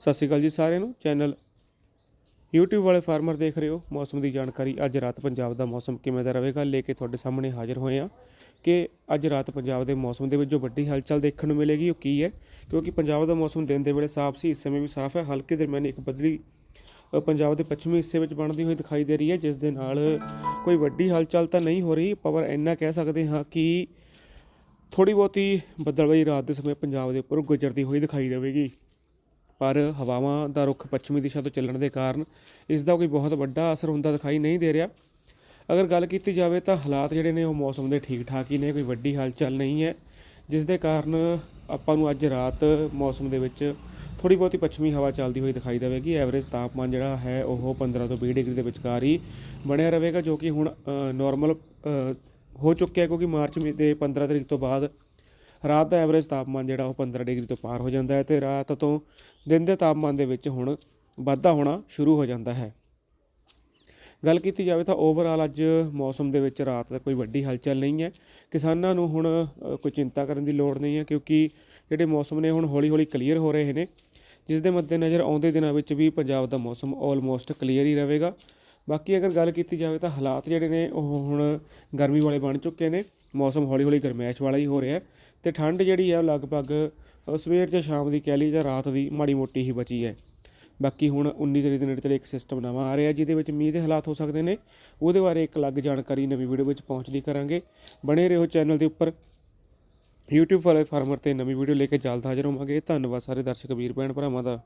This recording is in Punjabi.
ਸਤਿ ਸ਼੍ਰੀ ਅਕਾਲ ਜੀ ਸਾਰਿਆਂ ਨੂੰ। ਚੈਨਲ YouTube ਵਾਲੇ ਫਾਰਮਰ ਦੇਖ ਰਹੇ ਹੋ। ਮੌਸਮ ਦੀ ਜਾਣਕਾਰੀ। ਅੱਜ ਰਾਤ ਪੰਜਾਬ ਦਾ ਮੌਸਮ ਕਿਵੇਂ ਦਾ ਰਹੇਗਾ, ਲੈ ਕੇ ਤੁਹਾਡੇ ਸਾਹਮਣੇ ਹਾਜ਼ਰ ਹੋਏ ਹਾਂ ਕਿ ਅੱਜ ਰਾਤ ਪੰਜਾਬ ਦੇ ਮੌਸਮ ਦੇ ਵਿੱਚ ਜੋ ਵੱਡੀ ਹਲਚਲ ਦੇਖਣ ਨੂੰ ਮਿਲੇਗੀ। ਉਹ ਕੀ ਹੈ? ਕਿਉਂਕਿ ਪੰਜਾਬ ਦਾ ਮੌਸਮ ਦਿਨ ਦੇ ਵੇਲੇ ਸਾਫ਼ ਸੀ, ਇਸ ਸਮੇਂ ਵੀ ਸਾਫ਼ ਹੈ। ਹਲਕੇ ਦਰਮਿਆਨੀ ਇੱਕ ਬਦਲੀ ਪੰਜਾਬ ਦੇ ਪੱਛਮੀ ਹਿੱਸੇ ਵਿੱਚ ਬਣਦੀ ਹੋਈ ਦਿਖਾਈ ਦੇ ਰਹੀ ਹੈ, ਜਿਸ ਦੇ ਨਾਲ ਕੋਈ ਵੱਡੀ ਹਲਚਲ ਤਾਂ ਨਹੀਂ ਹੋ ਰਹੀ। ਪਰ ਇੰਨਾ ਕਹਿ ਸਕਦੇ ਹਾਂ ਕਿ ਥੋੜੀ ਬਹੁਤੀ ਬੱਦਲਵਾਈ ਰਾਤ ਦੇ ਸਮੇਂ ਪੰਜਾਬ ਦੇ ਉੱਪਰ ਗੁਜ਼ਰਦੀ ਹੋਈ ਦਿਖਾਈ ਦੇਵੇਗੀ। ਪਰ ਹਵਾਵਾਂ ਦਾ ਰੁਖ ਪੱਛਮੀ ਦਿਸ਼ਾ ਤੋਂ ਚੱਲਣ ਦੇ ਕਾਰਨ ਇਸ ਦਾ ਕੋਈ ਬਹੁਤ ਵੱਡਾ ਅਸਰ ਹੁੰਦਾ ਦਿਖਾਈ ਨਹੀਂ ਦੇ ਰਿਹਾ। ਅਗਰ ਗੱਲ ਕੀਤੀ ਜਾਵੇ ਤਾਂ ਹਾਲਾਤ ਜਿਹੜੇ ਨੇ ਉਹ ਮੌਸਮ ਦੇ ਠੀਕ ਠਾਕ ਹੀ ਨੇ, ਕੋਈ ਵੱਡੀ ਹਲਚਲ ਨਹੀਂ ਹੈ, ਜਿਸ ਦੇ ਕਾਰਨ ਆਪਾਂ ਨੂੰ ਅੱਜ ਰਾਤ ਮੌਸਮ ਦੇ ਵਿੱਚ ਥੋੜੀ ਬਹੁਤੀ ਪੱਛਮੀ ਹਵਾ ਚੱਲਦੀ ਹੋਈ ਦਿਖਾਈ ਦੇਵੇਗੀ। ਐਵਰੇਜ ਤਾਪਮਾਨ ਜਿਹੜਾ ਹੈ ਉਹ 15 ਤੋਂ 20 ਡਿਗਰੀ ਦੇ ਵਿਚਕਾਰ ਹੀ ਬਣਿਆ ਰਹੇਗਾ, ਜੋ ਕਿ ਹੁਣ ਨਾਰਮਲ ਹੋ ਚੁੱਕਿਆ ਕਿਉਂਕਿ ਮਾਰਚ ਮਹੀਨੇ ਦੇ 15 ਤਰੀਕ ਤੋਂ ਬਾਅਦ ਰਾਤ ਦਾ ਐਵਰੇਜ ਤਾਪਮਾਨ ਜਿਹੜਾ ਉਹ 15 ਡਿਗਰੀ ਤੋਂ ਪਾਰ ਹੋ ਜਾਂਦਾ ਹੈ ਤੇ ਰਾਤ ਤੋਂ ਦਿਨ ਦੇ ਤਾਪਮਾਨ ਦੇ ਵਿੱਚ ਹੁਣ ਵਾਧਾ ਹੋਣਾ ਸ਼ੁਰੂ ਹੋ ਜਾਂਦਾ ਹੈ। ਗੱਲ ਕੀਤੀ ਜਾਵੇ ਤਾਂ ਓਵਰਆਲ ਅੱਜ ਮੌਸਮ ਦੇ ਵਿੱਚ ਰਾਤ ਦਾ ਕੋਈ ਵੱਡੀ ਹਲਚਲ ਨਹੀਂ ਹੈ। ਕਿਸਾਨਾਂ ਨੂੰ ਹੁਣ ਕੋਈ ਚਿੰਤਾ ਕਰਨ ਦੀ ਲੋੜ ਨਹੀਂ ਹੈ ਕਿਉਂਕਿ ਜਿਹੜੇ ਮੌਸਮ ਨੇ ਹੁਣ ਹੌਲੀ-ਹੌਲੀ ਕਲੀਅਰ ਹੋ ਰਹੇ ਨੇ, ਜਿਸ ਦੇ ਮੱਦੇਨਜ਼ਰ ਆਉਂਦੇ ਦਿਨਾਂ ਵਿੱਚ ਵੀ ਪੰਜਾਬ ਦਾ ਮੌਸਮ ਆਲਮੋਸਟ ਕਲੀਅਰ ਹੀ ਰਹੇਗਾ। ਬਾਕੀ ਅਗਰ ਗੱਲ ਕੀਤੀ ਜਾਵੇ ਤਾਂ ਹਾਲਾਤ ਜਿਹੜੇ ਨੇ ਉਹ ਹੁਣ ਗਰਮੀ ਵਾਲੇ ਬਣ ਚੁੱਕੇ ਨੇ। ਮੌਸਮ ਹੌਲੀ-ਹੌਲੀ ਗਰਮੈਸ਼ ਵਾਲਾ ਹੀ ਹੋ ਰਿਹਾ ਹੈ ਤੇ ਠੰਡ ਜਿਹੜੀ ਹੈ ਲਗਭਗ ਸਵੇਰ ਜਾਂ ਸ਼ਾਮ ਦੀ ਕਹਿ ਲਈ ਜਾਂ ਰਾਤ ਦੀ ਮਾੜੀ ਮੋਟੀ ਹੀ ਬਚੀ ਹੈ। ਬਾਕੀ ਹੁਣ 19 ਤਰੀਕ ਦੇ ਨੇੜੇ ਤੇੜੇ ਇੱਕ ਸਿਸਟਮ ਨਵਾਂ ਆ ਰਿਹਾ ਜਿਹਦੇ ਵਿੱਚ ਮੀਂਹ ਦੇ ਹਾਲਾਤ ਹੋ ਸਕਦੇ ਨੇ। ਉਹਦੇ ਬਾਰੇ ਇੱਕ ਅਲੱਗ ਜਾਣਕਾਰੀ ਨਵੀਂ ਵੀਡੀਓ ਵਿੱਚ ਪਹੁੰਚਦੀ ਕਰਾਂਗੇ। ਬਣੇ ਰਹੋ ਚੈਨਲ ਦੇ ਉੱਪਰ। YouTube ਵਾਲੇ ਫਾਰਮਰ ਤੇ ਨਵੀਂ ਵੀਡੀਓ ਲੈ ਕੇ ਜਲਦ ਹਾਜ਼ਰ ਹੋਵਾਂਗੇ ਧੰਨਵਾਦ ਸਾਰੇ ਦਰਸ਼ਕ, ਵੀਰ, ਭੈਣ, ਭਰਾਵਾਂ ਦਾ।